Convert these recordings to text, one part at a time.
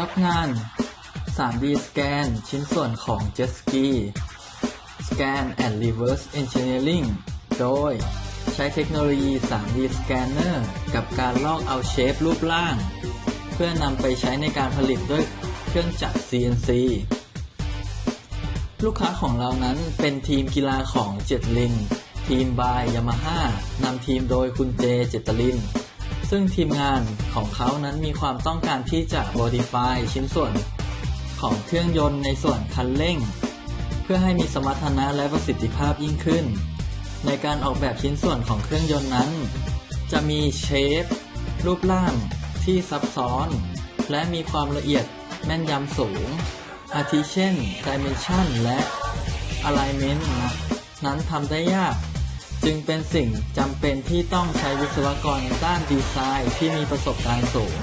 รับงาน 3D สแกนชิ้นส่วนของ Jet Ski Scan and Reverse Engineering โดย ใช้เทคโนโลยี 3D Scanner กับการลอกเอาเชฟรูปร่าง เพื่อนำไปใช้ในการผลิตด้วยเครื่องจักร CNC ลูกค้าของเรานั้นเป็นทีมกีฬาของเจ็ดลินทีมบายยามาฮ่านำทีมโดยคุณเจเจตลิน ซึ่งทีมงานของเขานั้นมีความต้องการที่จะ modify ชิ้นส่วนของเครื่องยนต์ในส่วนคันเร่ง เพื่อให้มีสมรรถนะและประสิทธิภาพยิ่งขึ้น ในการออกแบบชิ้นส่วนของเครื่องยนต์นั้น จะมีเชฟรูปร่างที่ซับซ้อน และมีความละเอียดแม่นยำสูง อาทิเช่น Dimension และ Alignment นะนั้นทำได้ยาก จึงเป็นสิ่งจำเป็นที่ต้องใช้วิศวกรด้านดีไซน์ที่มีประสบการณ์สูง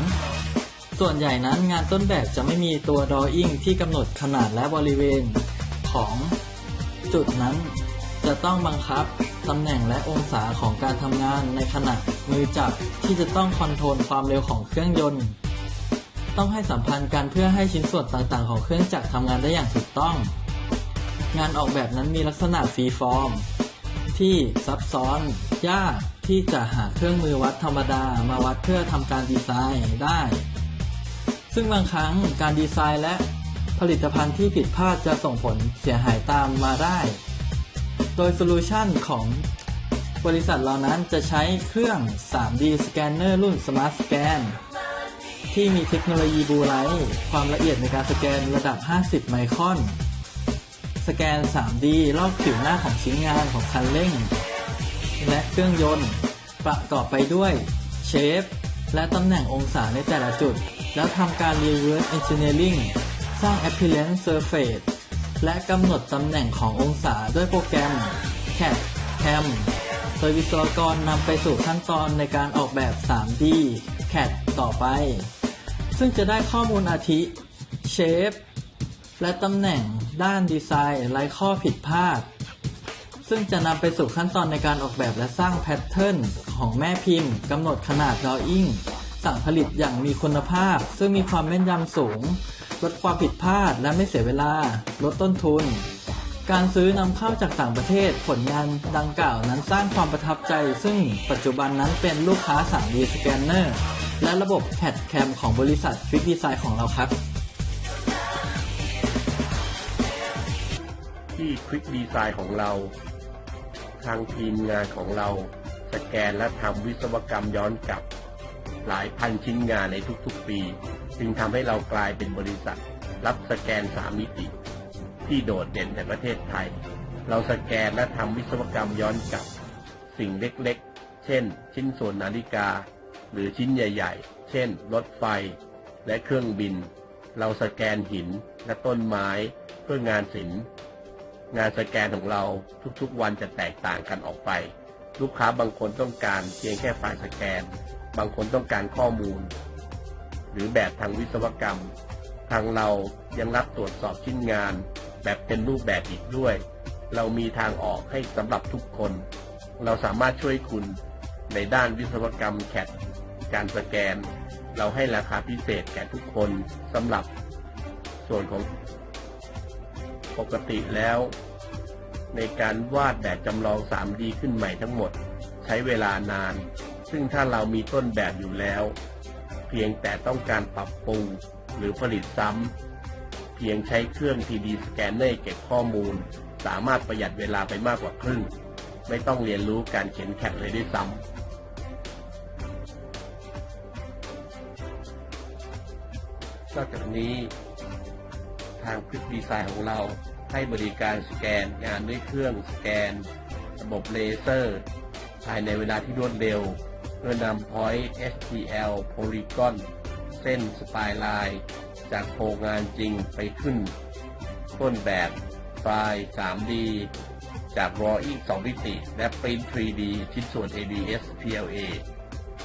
ส่วนใหญ่นั้นงานต้นแบบจะไม่มีตัว drawing ที่กำหนดขนาดและบริเวณของจุดนั้น จะต้องบังคับตำแหน่งและองศาของการทำงานในขณะมือจับที่จะต้องคอนโทรลความเร็วของเครื่องยนต์ ต้องให้สัมพันธ์กันเพื่อให้ชิ้นส่วนต่างๆ ของเครื่องจักรทำงานได้อย่างถูกต้อง งานออกแบบนั้นมีลักษณะฟรีฟอร์ม ที่ซับซ้อน ยากที่จะหาเครื่องมือวัดธรรมดามาวัดเพื่อทำการดีไซน์ได้ ซึ่งบางครั้งการดีไซน์และผลิตภัณฑ์ที่ผิดพลาดจะส่งผลเสียหายตามมาได้ โดยโซลูชันของบริษัทเรานั้นจะใช้เครื่อง 3D สแกนเนอร์รุ่น Smart Scan ที่มีเทคโนโลยีบูไลท์ความละเอียดในการสแกนระดับ 50 ไมครอน สแกน 3D ลอกผิวหน้าของชิ้นงานของคันเร่ง และเครื่องยนต์ ประกอบไปด้วยเชฟ และตำแหน่งองศาในแต่ละจุด แล้วทำการ reverse engineering สร้าง appearance surface และกำหนดตำแหน่งขององศาด้วยโปรแกรม CAD CAM โดยวิศวกรนำไปสู่ขั้นตอนในการออกแบบ 3D CAD ต่อไป ซึ่งจะได้ข้อมูลอาทิ เชฟ และตำแหน่งด้านดีไซน์ไร้ข้อผิดพลาด ซึ่งจะนำไปสู่ขั้นตอนในการออกแบบและสร้างแพทเทิร์นของแม่พิมพ์กำหนดขนาดดออิ่งสั่งผลิตอย่างมีคุณภาพ ซึ่งมีความแม่นยำสูง ลดความผิดพลาดและไม่เสียเวลา ลดต้นทุน การซื้อนำเข้าจากต่างประเทศผลงานดังกล่าวนั้นสร้างความประทับใจ ซึ่งปัจจุบันนั้นเป็นลูกค้า 3D Scanner และระบบ CAD CAM ของบริษัท Quick Design ของเราครับ ที่ Quick Design ของเรา ทางทีมงานของเรา สแกนและทำวิศวกรรมย้อนกลับ หลายพันชิ้นงานในทุกๆปี จึงทำให้เรากลายเป็นบริษัท รับสแกน3มิติ ที่โดดเด่นในประเทศไทย เราสแกนและทำวิศวกรรมย้อนกลับ สิ่งเล็กๆ เช่น ชิ้นส่วนนาฬิกา หรือชิ้นใหญ่ ๆ เช่น รถไฟ และเครื่องบิน เราสแกนหินและต้นไม้เพื่องานศิลป์ งานสแกนของเราทุกๆ วันจะแตกต่างกันออกไป ลูกค้าบางคนต้องการเพียงแค่ไฟล์สแกน บางคนต้องการข้อมูล หรือแบบทางวิศวกรรม ทางเรายังรับตรวจสอบชิ้นงาน แบบเป็นรูปแบบอีกด้วย เรามีทางออกให้สำหรับทุกคน เราสามารถช่วยคุณในด้านวิศวกรรมแคดการสแกน เราให้ราคาพิเศษแก่ทุกคนสำหรับส่วนของ ปกติแล้ว ในการวาดแบบจำลอง 3D ขึ้นใหม่ทั้งหมด ใช้เวลานาน ซึ่งถ้าเรามีต้นแบบอยู่แล้ว เพียงแต่ต้องการปรับปรุงหรือผลิตซ้ำ เพียงใช้เครื่อง 3D สแกนเนอร์เก็บข้อมูล สามารถประหยัดเวลาไปมากกว่าครึ่ง ไม่ต้องเรียนรู้การเขียนแคดเลยด้วยซ้ำนอกจากนี้างคลิปดีไซน์ของเรา ให้บริการสแกน งานด้วยเครื่องสแกน ระบบเลเซอร์ ภายในเวลาที่รวดเร็ว เพื่อนำ Point STL Polygon เส้นสปายไลน์จากโครงงานจริงไปขึ้น ต้นแบบไฟล์ 3D จาก Drawing 2มิติ และ Print 3D ชิ้นส่วน ABS PLA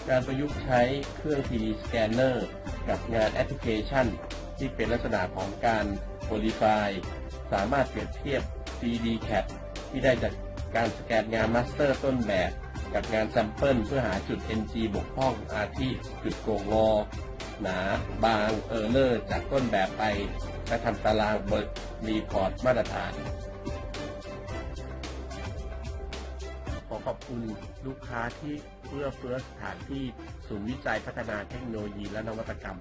การประยุกต์ใช้เครื่อง 3D Scanner กับงานแอปพลิเคชัน ที่เป็นลักษณะของการ Modify สามารถเปรียบเทียบ 3D CAD ที่ได้จากการสแกนงานมาสเตอร์ต้นแบบ กับงานแซมเปิลเพื่อหาจุด NG บกพร่องอาทิจุดโกงงอ หนา บาง เออร์เลอร์จากต้นแบบไปและทำตารางบทรีพอร์ตมาตรฐาน ขอขอบคุณลูกค้าที่เพื่อเฟื้อสถานที่ศูนย์วิจัยพัฒนาเทคโนโลยีและนวัตกรรม